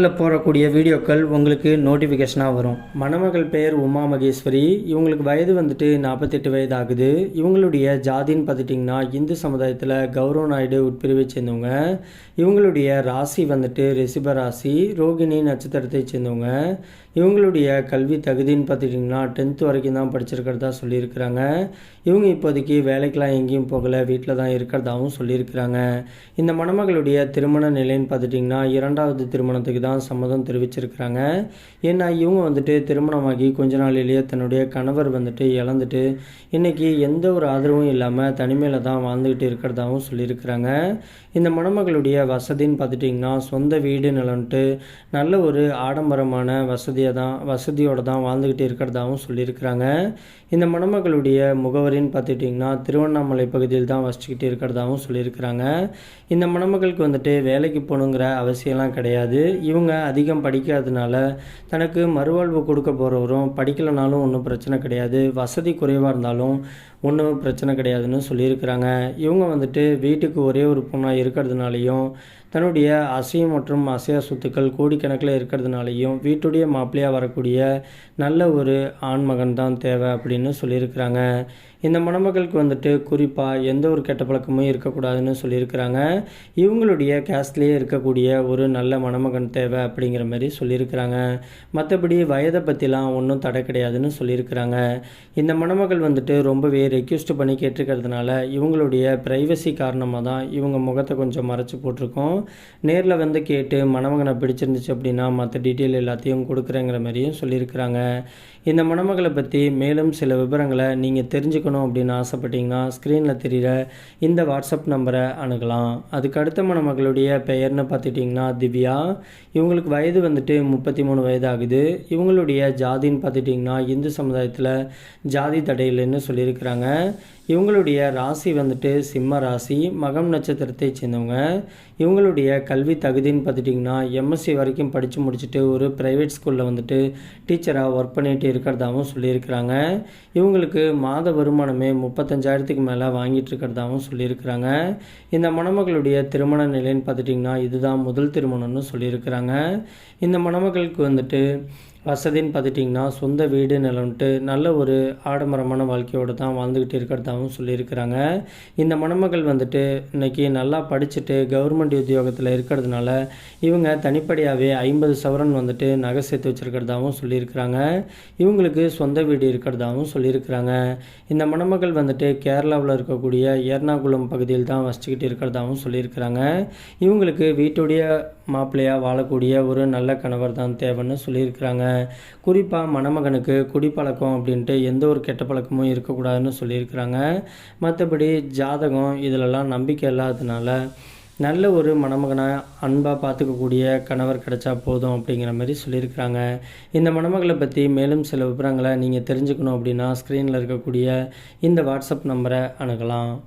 சேனலில் போடக்கூடிய வீடியோக்கள் உங்களுக்கு நோட்டிஃபிகேஷனாக வரும். மணமகள் பெயர் உமா மகேஸ்வரி. இவங்களுக்கு வயது வந்துட்டு நாற்பத்தெட்டு வயது ஆகுது இவங்களுடைய ஜாதின்னு பார்த்துட்டிங்கன்னா இந்து சமுதாயத்தில் கௌரவ நாயுடு உட்பிரிவை சேர்ந்தவங்க. இவங்களுடைய ராசி வந்துட்டு ரிசிப ராசி ரோகிணி நட்சத்திரத்தை சேர்ந்தவங்க. இவங்களுடைய கல்வி தகுதின்னு பார்த்துட்டிங்கன்னா டென்த்து வரைக்கும் தான் படிச்சிருக்கிறதா சொல்லியிருக்கிறாங்க. இவங்க இப்போதைக்கு வேலைக்கெலாம் எங்கேயும் போகலை வீட்டில் தான் இருக்கிறதாகவும் சொல்லியிருக்கிறாங்க. இந்த மணமகளுடைய திருமண நிலைன்னு பார்த்துட்டிங்கன்னா இரண்டாவது திருமணத்துக்கு தான் சம்மதம் தெரிவிச்சிருக்கிறாங்க. ஏன்னா இவங்க வந்துட்டு திருமணமாகி கொஞ்ச நாளிலேயே தன்னுடைய கணவர் வந்துட்டு இழந்துட்டு இன்றைக்கி எந்த ஒரு ஆதரவும் இல்லாமல் தனிமையில் தான் வாழ்ந்துக்கிட்டு இருக்கிறதாகவும் சொல்லியிருக்கிறாங்க. இந்த மணமகளுடைய வசதின்னு பார்த்துட்டிங்கன்னா சொந்த வீடு நிலன்ட்டு நல்ல ஒரு ஆடம்பரமான வசதியை தான் வசதியோடு தான் வாழ்ந்துக்கிட்டு இருக்கிறதாகவும் சொல்லியிருக்கிறாங்க. இந்த மணமகளுடைய முகவரின்னு பார்த்துட்டிங்கன்னா திருவண்ணாமலை பகுதியில் தான் வசிச்சுக்கிட்டு இருக்கிறதாகவும் சொல்லியிருக்கிறாங்க. இந்த மணமகளுக்கு வந்துட்டு வேலைக்கு போகணுங்கிற அவசியம்லாம் கிடையாது. இவங்க இவங்க அதிகம் படிக்காதனால தனக்கு மறுவாழ்வு கொடுக்க போகிறவரும் படிக்கலைனாலும் ஒன்றும் பிரச்சனை கிடையாது. வசதி குறைவாக இருந்தாலும் ஒன்றும் பிரச்சனை கிடையாதுன்னு சொல்லியிருக்கிறாங்க. இவங்க வந்துட்டு வீட்டுக்கு ஒரே ஒரு பொண்ணாக இருக்கிறதுனாலையும் தன்னுடைய அசைய மற்றும் அசையா சொத்துக்கள் கோடிக்கணக்கில் இருக்கிறதுனாலையும் வீட்டுடைய மாப்பிள்ளையாக வரக்கூடிய நல்ல ஒரு ஆண்மகன் தான் தேவை அப்படின்னு சொல்லியிருக்கிறாங்க. இந்த மணமகளுக்கு வந்துட்டு குறிப்பாக எந்த ஒரு கெட்ட பழக்கமும் இருக்கக்கூடாதுன்னு சொல்லியிருக்கிறாங்க. இவங்களுடைய கேஸ்ட்லேயே இருக்கக்கூடிய ஒரு நல்ல மணமகன் தேவை அப்படிங்கிற மாதிரி சொல்லியிருக்கிறாங்க. மற்றபடி வயதை பற்றிலாம் ஒன்றும் தடை கிடையாதுன்னு சொல்லியிருக்கிறாங்க. இந்த மணமகள் வந்துட்டு ரொம்பவே ரெக்யூஸ்ட் பண்ணி கேட்டிருக்கிறதுனால இவங்களுடைய ப்ரைவசி காரணமாக தான் இவங்க முகத்தை கொஞ்சம் மறைச்சி போட்டிருக்கோம். நேரில் வந்து கேட்டு மணமகனை பிடிச்சிருந்துச்சு அப்படின்னா மற்ற டீட்டெயில் எல்லாத்தையும் கொடுக்குறேங்கிற மாதிரியும் சொல்லியிருக்கிறாங்க. இந்த மணமகளை பற்றி மேலும் சில விவரங்களை நீங்கள் தெரிஞ்சுக்கணும் அப்படின்னு ஆசைப்பட்டீங்கன்னா ஸ்க்ரீனில் தெரிகிற இந்த வாட்ஸ்அப் நம்பரை அணுகலாம். அதுக்கு அடுத்த மணமகளுடைய பெயர்னு பார்த்துட்டிங்கன்னா திவ்யா. இவங்களுக்கு வயது வந்துட்டு முப்பத்தி மூணு வயது ஆகுது இவங்களுடைய ஜாதின்னு பார்த்துட்டிங்கன்னா இந்து சமுதாயத்தில் ஜாதி தடையில்லைன்னு சொல்லியிருக்கிறாங்க. இவங்களுடைய ராசி வந்துட்டு சிம்ம ராசி மகம் நட்சத்திரத்தை சேர்ந்தவங்க. இவங்களுடைய கல்வி தகுதின்னு பார்த்துட்டிங்கன்னா எம்எஸ்சி வரைக்கும் படித்து முடிச்சுட்டு ஒரு ப்ரைவேட் ஸ்கூலில் வந்துட்டு டீச்சராக ஒர்க் பண்ணிகிட்டு இருக்கிறதாகவும் சொல்லியிருக்கிறாங்க. இவங்களுக்கு மாத வருமானமே முப்பத்தஞ்சாயிரத்துக்கு மேலே வாங்கிட்டு இருக்கிறதாகவும் சொல்லியிருக்கிறாங்க. இந்த மணமகளுடைய திருமண நிலைன்னு பார்த்துட்டிங்கன்னா இதுதான் முதல் திருமணம்னு சொல்லியிருக்கிறாங்க. இந்த மணமகளுக்கு வந்துட்டு வசதின்னு பார்த்துட்டிங்கன்னா சொந்த வீடு நிலம்ட்டு நல்ல ஒரு ஆடம்பரமான வாழ்க்கையோடு தான் வாழ்ந்துக்கிட்டு இருக்கிறதாகவும் சொல்லியிருக்கிறாங்க. இந்த மணமகள் வந்துட்டு இன்றைக்கி நல்லா படிச்சுட்டு கவர்மெண்ட் உத்தியோகத்தில் இருக்கிறதுனால இவங்க தனிப்படியாகவே ஐம்பது சவரன் வந்துட்டு நகை சேர்த்து வச்சுருக்கிறதாகவும் சொல்லியிருக்கிறாங்க. இவங்களுக்கு சொந்த வீடு இருக்கிறதாகவும் சொல்லியிருக்கிறாங்க. இந்த மணமகள் வந்துட்டு கேரளாவில் இருக்கக்கூடிய எர்ணாகுளம் பகுதியில் தான் வசிச்சுக்கிட்டு இருக்கிறதாகவும் சொல்லியிருக்கிறாங்க. இவங்களுக்கு வீட்டுடைய மாப்பிள்ளையாக வாழக்கூடிய ஒரு நல்ல கணவர் தான் தேவைன்னு சொல்லியிருக்கிறாங்க. குறிப்பாக மணமகனுக்கு குடிப்பழக்கம் அப்படின்ட்டு எந்த ஒரு கெட்ட பழக்கமும் இருக்கக்கூடாதுன்னு சொல்லியிருக்கிறாங்க. மற்றபடி ஜாதகம் இதிலெல்லாம் நம்பிக்கை இல்லாததுனால நல்ல ஒரு மணமகனை அன்பாக பார்த்துக்கக்கூடிய கணவர் கிடைச்சா போதும் அப்படிங்கிற மாதிரி சொல்லியிருக்கிறாங்க. இந்த மணமகளை பற்றி மேலும் சில விவரங்களை நீங்கள் தெரிஞ்சுக்கணும் அப்படின்னா ஸ்க்ரீனில் இருக்கக்கூடிய இந்த வாட்ஸ்அப் நம்பரை அணுகலாம்.